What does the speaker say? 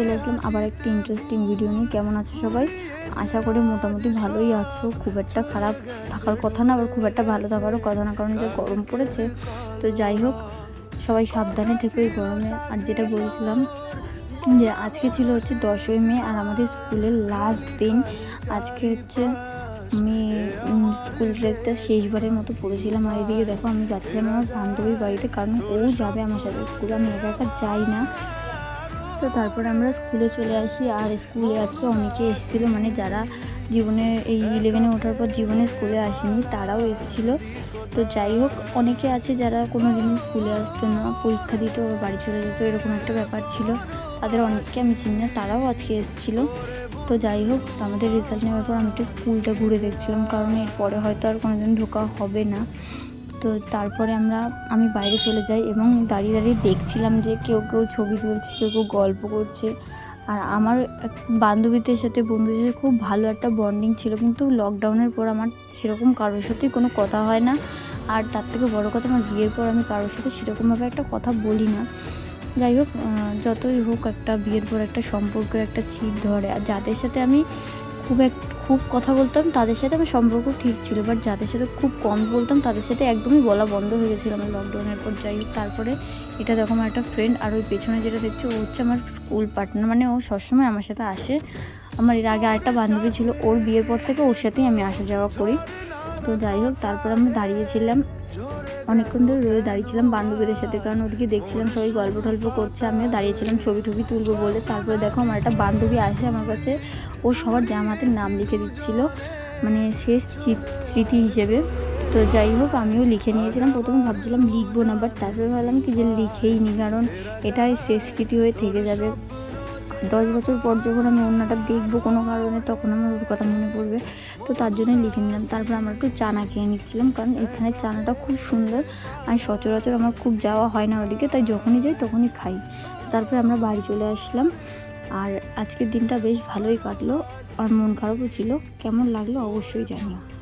চলে আসলাম আবার একটা ইন্টারেস্টিং ভিডিও নিয়ে। কেমন আছো সবাই? আশা করি মোটামুটি ভালোই আছো। খুব একটা খারাপ থাকার কথা না, আবার খুব একটা ভালো থাকারও কথা না, কারণ যে গরম পড়েছে। তো যাই হোক, সবাই সাবধানে থেকো এই গরমে। আর যেটা বলছিলাম যে আজকে ছিল হচ্ছে দশই মে, আর আমাদের স্কুলের লাস্ট দিন আজকে হচ্ছে আমি স্কুল ড্রেসটা শেষবারের মতো পরেছিলাম। আর এদিকে দেখো আমি যাচ্ছিলাম আমার বান্ধবীর বাড়িতে, কারণ ও যাবে আমার সাথে স্কুলে। আমি একা একা যাই না। তো তারপর আমরা স্কুলে চলে আসি। আর স্কুলে আজকে অনেকে এসেছিল মানে যারা জীবনে এই ইলেভেনে ওঠার পর জীবনে স্কুলে আসেনি, তারাও এসেছিল। তো যাই হোক, অনেকে আছে যারা কোনো দিন স্কুলে আসতো না, পরীক্ষা দিত, বাড়ি চলে যেত, এরকম একটা ব্যাপার ছিল। তাদের অনেককে আমি চিনি না, তারাও আজকে এসেছিল। তো যাই হোক, আমাদের রেজাল্ট নেওয়ার পর আমি একটু স্কুলটা ঘুরে দেখছিলাম, কারণ এরপরে হয়তো আর কোনোদিন ঢোকা হবে না। তো তারপরে আমরা, আমি বাইরে চলে যাই এবং দাঁড়িয়ে দাঁড়িয়ে দেখছিলাম যে কেউ কেউ ছবি তুলছে, কেউ কেউ গল্প করছে। আর আমার বান্ধবীদের সাথে, বন্ধুদের সাথে খুব ভালো একটা বন্ডিং ছিল। কিন্তু লকডাউনের পর আমার সেরকম কারোর সাথেই কোনো কথা হয় না। আর তার থেকে বড় কথা, আমার বিয়ের পর আমি কারোর সাথে সেরকমভাবে একটা কথা বলি না। যাই হোক যতই হোক একটা বিয়ের পর একটা সম্পর্কের একটা ছিট ধরে। আর যাদের সাথে আমি খুব এক, খুব কথা বলতাম, তাদের সাথে আমার সম্পর্ক ঠিক ছিল বাট যাদের সাথে খুব কম বলতাম, তাদের সাথে একদমই বলা বন্ধ হয়ে গেছিল আমার লকডাউনের পর। যাই হোক, তারপরে এটা দেখো আমার একটা ফ্রেন্ড আর ওই পেছনে যেটা দেখছ, ও হচ্ছে আমার স্কুল পার্টনার মানে ও সবসময় আমার সাথে আসে। আমার এর আগে আরেকটা বান্ধবী ছিল, ওর বিয়ের পর থেকে ওর সাথেই আমি আসা যাওয়া করি। তো যাই হোক, তারপর আমি দাঁড়িয়েছিলাম, অনেকক্ষণ ধরে রোদে দাঁড়িয়েছিলাম বান্ধবীদের সাথে, কারণ ওদিকে দেখছিলাম সবাই গল্প টল্প করছে, আমিও দাঁড়িয়েছিলাম ছবি টবি তুলবো বলে। তারপরে দেখো, আমার একটা বান্ধবী আসে আমার কাছে ও সবার জামাতের নাম লিখে দিচ্ছিল মানে শেষ স্মৃতি হিসেবে। তো যাই হোক, আমিও লিখে নিয়েছিলাম। প্রথমে ভাবছিলাম লিখব না বাট তারপরে ভাবলাম কি যে লিখেই নি কারণ এটাই শেষ স্মৃতি হয়ে থেকে যাবে। দশ বছর পর যখন আমি অন্যটা দেখব কোনো কারণে, তখন আমার ওর কথা মনে পড়বে। তো তার জন্যই লিখে নিলাম। তারপর আমরা একটু চানা খেয়ে নিচ্ছিলাম, কারণ এখানে চানাটা খুব সুন্দর আর সচরাচর আমার খুব যাওয়া হয় না ওদিকে, তাই যখনই যাই তখনই খাই। তারপরে আমরা বাড়ি চলে আসলাম। আর আজকের দিনটা বেশ ভালোই কাটলো। আর মন খারাপও ছিল। কেমন লাগল অবশ্যই জানিও।